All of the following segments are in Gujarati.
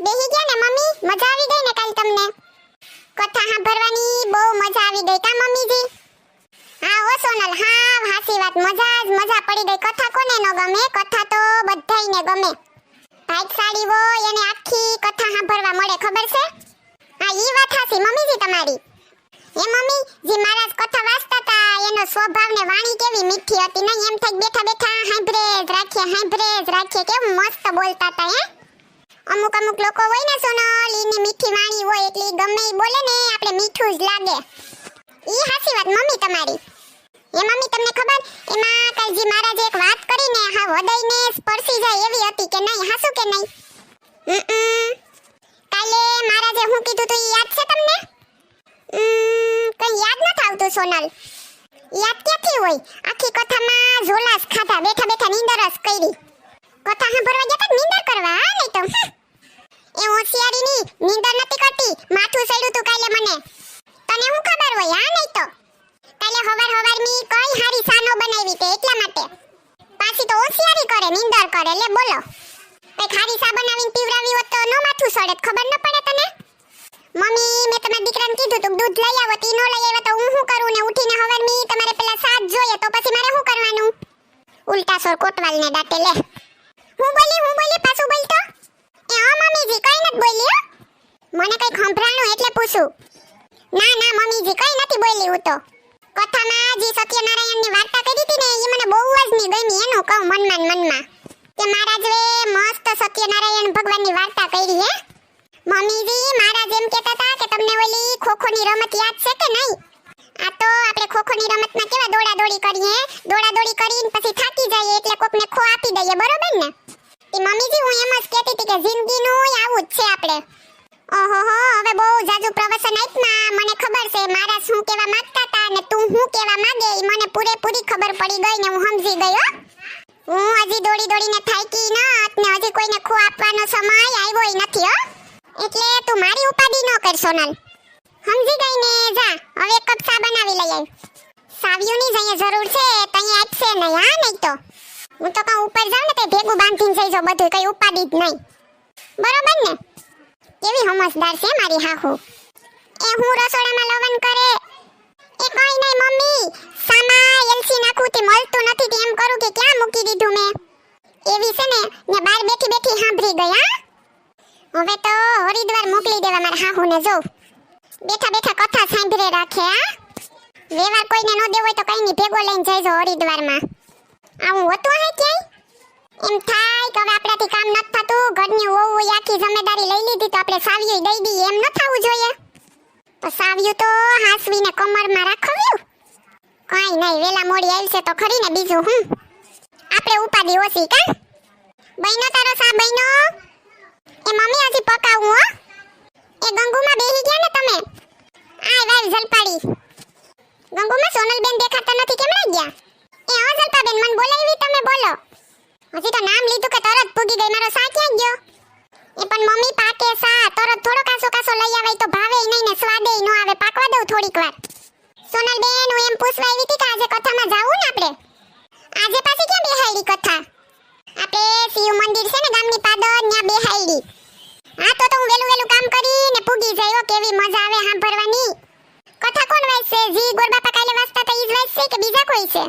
બેહી ગયા ને, મમ્મી? મજા આવી ગઈ ને કાલ તમને? કથા સાંભળવાની, બહુ મજા આવી ગઈ કા મમ્મીજી? હા ઓ સોનલ, હા હાસી વાત. મજા જ મજા પડી ગઈ. કથા કોને ન ગમે? કથા તો બધાયને ગમે. ભાઈસાળી હોય, એને આખી કથા સાંભળવા મળે, ખબર છે? હા, ઈ વાત હાસી મમ્મીજી તમારી. એ મમ્મી, જે મહારાજ કથા વાંચતા હતા એનો સ્વભાવ ને વાણી કેવી મીઠી હતી, નહીં? એમ થઈ બેઠા બેઠા હાંભરે જ રાખીએ હાંભરે જ રાખીએ કેવું મસ્ત બોલતા હતા હે? અમુક અમુક લોકો હોય ને સોનલ, ઈની મીઠી વાણી હોય એટલે ગમે ઈ બોલે ને, આપણે મીઠું જ લાગે. ઈ હાસી વાત, મમ્મી તમારી. એ મમ્મી તમને ખબર? એમાં કાલજી મહારાજે એક વાત કરીને હા, હૃદયને સ્પર્શી જાય એવી હતી કે નહીં, હાસું કે નહીં? હમ, કાલે મહારાજે હું કીધું તું યાદ છે તમને? કઈ યાદ નથી આવતું, સોનલ. યાદ ક્યાંથી હોય? આખી કથામાં ઝોલાસ ખાધા, બેઠા બેઠા નીંદર જ કરી. કથા સાંભળવા જતા નીંદર કરવા? નહીં તો. હમ. હોશિયારી ની નીંદર નથી કરતી. માથું સડ્યું તું કાલે મને. તને હું ખબર હોય, હા નહીં તો? કાલે હવાર હવાર મી કઈ હારી સાનો બનાવી તે એટલા માટે. પાછી તો હોશિયારી કરે, નીંદર કરે, લે બોલો. કઈ ખારી સા બનાવીને પીવરાવી હોત તો નો માથું સડે ખબર ન પડે તને? મમ્મી, મેં તમારા દીકરાને કીધું તું દૂધ લઈ આવો, તી નો લઈ આવ્યો તો હું શું કરું ને ઉઠીને હવાર મી તમારે પેલા સાત જોઈએ, તો પછી મારે શું કરવાનું? ઉલટા સોર કોટવાલ ને દાટે લે. હું બોલી હું બોલી પાછું બોલતો? એ મમ્મીજી, કઈ નથી બોલી હો મને કઈ ખંભરાણું એટલે પૂછું. ના ના, મમ્મીજી, કઈ નથી બોલી હું તો. કથામાં જે સત્યનારાયણની વાર્તા કરી હતી ને એ મને બહુ જ નહીં ગમી, એનું કહું મનમાં મનમાં. કે મહારાજે મસ્ત સત્યનારાયણ ભગવાનની વાર્તા કરી, હે? મમ્મીજી, મહારાજ એમ કહેતા હતા કે તમને ઓલી ખોખોની રમત યાદ છે કે નહીં? આ તો આપણે ખોખોની રમતમાં કેવા દોડા દોડી કરીએ દોડા દોડી કરીને પછી થાકી જઈએ એટલે કોકને ખો આપી દઈએ, બરોબર ને? એ મમ્મીજી હું એમ જ કહેતી હતી કે જિંદગીનું આવું જ છે આપણે ઓહો હો, હવે બહુ જાજુ પ્રવચન આપ્યા મને ખબર છે, મારા શું કહેવા માંગતા હતા અને તું શું કહેવા માંગે એ મને પૂરેપૂરી ખબર પડી ગઈ ને હું સમજી ગયો હું. હજી દોડી દોડીને થાકી નત ને હજી કોઈને ખો આપવાનો સમય આવ્યો નથી, હો. એટલે તું મારી ઉપાધિ ન કર, સોનલ. સમજી ગઈ ને? જા, હવે એક કપ ચા બનાવી લઈ આવ સાવ્યુની જ અહીંયા જરૂર છે તો અહીંયા આપશે નહીં, હા, નહીં તો. હું તો કહું ઉપર જાઉં ને તે ભેગું બાંધીને જઈ જો બધું કઈ ઉપાડી જ નહીં. બરોબર ને? કેવી સમજદાર છે મારી હાહુ. એ હું રસોડામાં લવન કરે. એ કઈ નહીં, મમ્મી. સામા એલસી નાખું તે મળતું નથી, તે એમ કરું કે ક્યાં મૂકી દીધું મેં? એવી છે ને ને બહાર બેઠી બેઠી સાંભળી ગયા હવે તો હરિદ્વાર મોકલી દેવા મારા હાહુને, જો. બેઠા બેઠા કથા સાંભળે રાખે આ વેવાર કોઈને ન દેવો હોય તો કઈ નહીં ભેગો લઈને જઈજો હરિદ્વારમાં. આવું હોતું હે ક્યાંય? એમ થાય કે હવે આપણાથી કામ નથી થતું, ઘરની હોવું આખી જમેદારી લઈ લીધી તો આપણે સાવ્યું દઈ દઈએ, એમ ન થવું જોઈએ. તો સાવ્યું તો હાસવીને કમરમાં રાખવ્યું. કઈ નહીં, વેલા મોડી આવશે તો ખરી ને બીજું હું? આપણે ઉપાડી ઓછી કા? બહેનો તારો સા બહેનો? એ મમ્મી હજી પકાવું હો. એ ગંગુમાં બેહી ગયા ને તમે? આય વાય જલપાડી ગંગુમાં સોનલબેન દેખાતા નથી, કેમ રહી ગયા? હા જલપાબેન મને બોલાવી તમે બોલો. હજી તો નામ લીધું કે તરત પૂગી ગઈ, મારો સા ક્યાં ગયો? એ પણ મમ્મી પાકે સા, તરત થોડો કાસો કાસો લઈ આવે તો ભાવે નહીં ને સ્વાદે ન આવે, પાકવા દઉં થોડીક વાર. સોનલબેન, હું એમ પૂછવા આવી હતી કે આજે કથામાં જાવું ને આપણે? આજે પાછી ક્યાં બેહાયડી કથા? આપણે શિવ મંદિર છે ને ગામની પાદર, ત્યાં બેહાયડી. હા, તો તો હું વેલું વેલું કામ કરીને પૂગી જયો કેવી મજા આવે સાંભળવાની. કથા કોણ વાંચશે? જી ગોરબાપા કાલે વાંચતા તો ઈ જ વાંચશે કે બીજા કોઈ છે?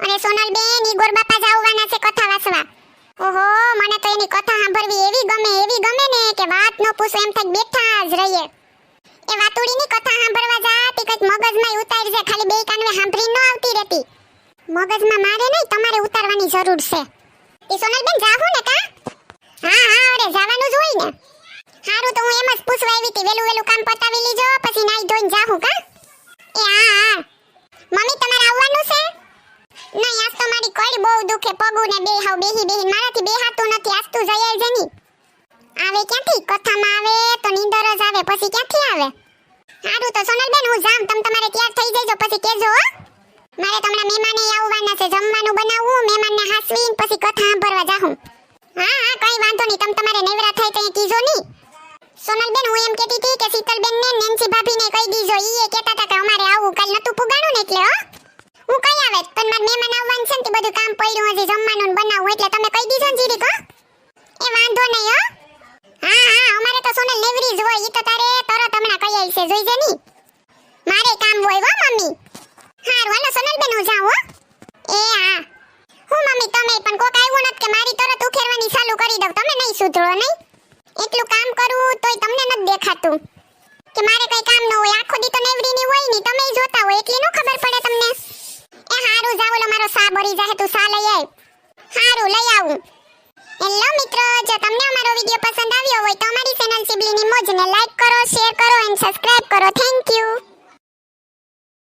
અને સોનલબેન ઈ ગોરબાપા જ આવવાના છે કથા વાસવા ઓહો, મને તો એની કથા સાંભળવી એવી ગમે એવી ગમે ને કે વાત નો પૂછો, એમ થાય બેઠા જ રહીએ. એ વાતુડીની કથા સાંભળવા જા તે કંઈક મગજમાં ઉતારી છે, ખાલી બે કાનવે સાંભળી ન આવતી રહેતી. મગજમાં મારે નહીં, તમારે ઉતારવાની જરૂર છે. એ સોનલબેન જાહું ને કા? હા હા, અરે જવાનું જ હોય ને. હારું તો હું એમ જ પૂછવા આવી હતી, વેલું વેલું કામ પતાવી લીજો, પછી નાઈ ધોઈને જાહું કા? એ હા હા. મમ્મી, તમારે આવવાનું બહુ દુખે પગું ને બે હાવ બેહી બેહી મારાથી બેહાતું નથી. આસતું તું જઈ આવજે આવે ક્યાંથી? કથામાં આવે તો નીંદર જ આવે. પછી ક્યાંથી આવે? સારું તો સોનલબેન, હું જામ તમ તમારે તૈયાર થઈ જજો, પછી કેજો હો. મારે તો હમણાં મહેમાને આવવાના છે. જમવાનું બનાવવું મહેમાનને હાસવીને, પછી કથા સાંભળવા જાહું. હા હા, કઈ વાંધો નહીં. તમ તમારે નેવરા થાય તો કીજો નહીં. સોનલબેન, હું એમ કહેતી હતી કે શીતલબેન ને નેન્સી ભાભીને કહી દીજો. ઈ એ કહેતા હતા કે અમારે આવું કાલ નતું પુગાણું ને એટલે, હો. હું કઈ આવે? પણ માર મહેમાન આવવાનું છે તે બધું કામ પડ્યું હજી જમવાનું બનાવવું એટલે તમે કહી દીધો ને જીરીક એ વાંધો નહીં, હો. હા હા ફ્રીજ હોય, ઈ તો તારે તરત હમણાં કહી આવી છે, જોઈજે ની. મારે કામ હોય, હો, મમ્મી. હારું, હાલો, સોનલબેન, હું જાઉં, હો. એ, હા. હું, મમ્મી, તમે પણ કોક આવ્યું નથી કે મારી તરત ઉખેરવાની ચાલુ કરી દઉં, તમે નહીં સુધરો, નહીં. એટલું કામ કરું તોય તમને નથી દેખાતું. કે મારે કઈ કામ ન હોય, આખો દી તો નેવરી ની હોયની, તમે જોતા હોય, એટલી નો ખબર પડે તમને. એ હારું જાવ ઓલો મારો સા ભરી જાહે, તું સા લઈ આવ હારું, લઈ આવું. હેલો, મિત્રો, જો તમને અમારો વિડિયો પસંદ આવ્યો હોય તો અમારી ચેનલ સિબલીની મોજને લાઈક કરો શેર કરો એન્ડ સબસ્ક્રાઇબ કરો. Thank you